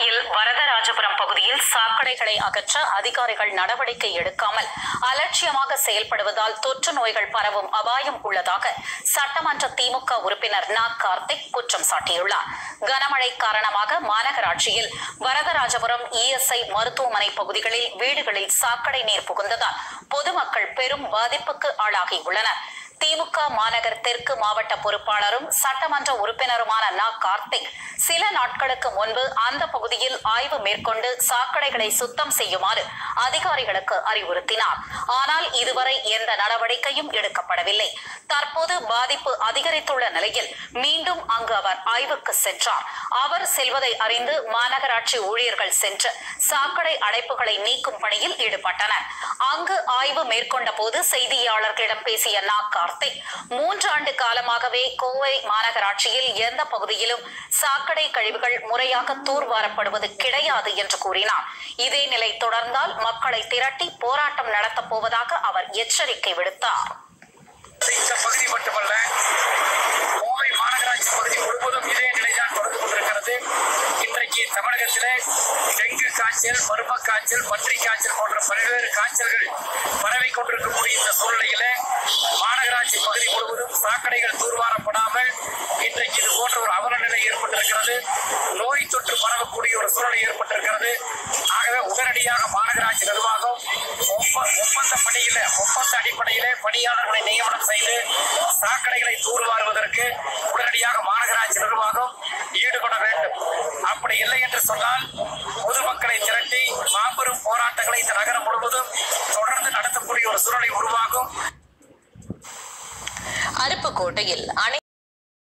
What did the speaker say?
சென்னையில் வரதராஜபுரம் பகுதியில் சாக்கடைகளை அகற்ற அதிகாரிகள் நடவடிக்கை எடுக்காமல் அலட்சியமாக செயல்படுவதால் தொற்று நோய்கள் பரவும் அபாயம் உள்ளதாக சட்டமன்ற திமுக உறுப்பினர் நா கார்த்திக் குற்றம் சாட்டியுள்ளார். கனமழை காரணமாக மாநகராட்சியில் வரதராஜபுரம் இஎஸ்ஐ மருத்துவமனை பகுதிகளில் வீடுகளில் சாக்கடை நீர் புகுந்ததால் பொதுமக்கள் பெரும் பாதிப்புக்கு ஆளாகியுள்ளனர். திமுக மாநகர் தெற்கு மாவட்ட பொறுப்பாளரும் சட்டமன்ற உறுப்பினருமான நா. கார்த்திக் சில நாட்களுக்கு முன்பு அந்த பகுதியில் ஆய்வு மேற்கொண்டு சாக்கடைகளை சுத்தம் செய்யுமாறு அதிகாரிகளுக்கு அறிவுறுத்தினார். ஆனால் இதுவரை எந்த நடவடிக்கையும் எடுக்கப்படவில்லை. தற்போது பாதிப்பு அதிகரித்துள்ள நிலையில் மீண்டும் அங்கு அவர் ஆய்வுக்கு சென்றார். அவர் செல்வதை அறிந்து மாநகராட்சி ஊழியர்கள் சென்று சாக்கடை அடைப்புகளை நீக்கும் பணியில் ஈடுபட்டனர். அங்கு ஆய்வு மேற்கொண்ட போது செய்தியாளர்களிடம் பேசிய நா. கார்த்திக் வார்த்தை. மூன்றாண்டு காலமாகவே கோவை மாநகராட்சியில் எந்த பகுதியிலும் சாக்கடை கழிவுகள் முறையாக தூர்வாரப்படுவது கிடையாது என்று கூறினார். இதே நிலை தொடர்ந்தால் மக்களை திரட்டி போராட்டம் நடத்தப் போவதாக அவர் எச்சரிக்கை விடுத்தார். இந்த பகுதி மட்டுமல்ல கோவை மாநகராட்சி பகுதி முழுவதும் இதே நிலைதான் தொடர்ந்து கொண்டிருக்கிறது. இன்றைக்கு தமிழகத்திலே டெங்கு காய்ச்சல் மரும காய்ச்சல் பன்றி காய்ச்சல் போன்ற பல்வேறு காய்ச்சல்கள் பரவி கொண்டிருக்கக்கூடிய இந்த சூழ்நிலையில சூழ்நிலையிலே மாநகராட்சி பகுதி முழுவதும் சாக்கடைகள் தூர்வாரப்படாமல் இன்றைக்கு இது போன்ற ஒரு அவல நிலை ஏற்பட்டிருக்கிறது. நோய் தொற்று பரவக்கூடிய ஒரு சூழ்நிலை ஏற்பட்டிருக்கிறது. ஆகவே உடனடியாக மாநகராட்சி நிர்வாகம் ஒப்பந்த பணியில ஒப்பந்த அடிப்படையிலே பணியாளர்களை நியமனம் செய்து சாக்கடைகளை தூர்வாருவதற்கு உடனடியாக மாநகராட்சி நிர்வாகம் ஈடுபட வேண்டும். அப்படி இல்லை என்று சொன்னால் பொதுமக்களை திரட்டி மாபெரும் போராட்டங்களை இந்த நகரம் முழுவதும் தொடர்ந்து நடத்தக்கூடிய ஒரு சூழலை உருவாகும். அருப்புக்கோட்டையில் அணை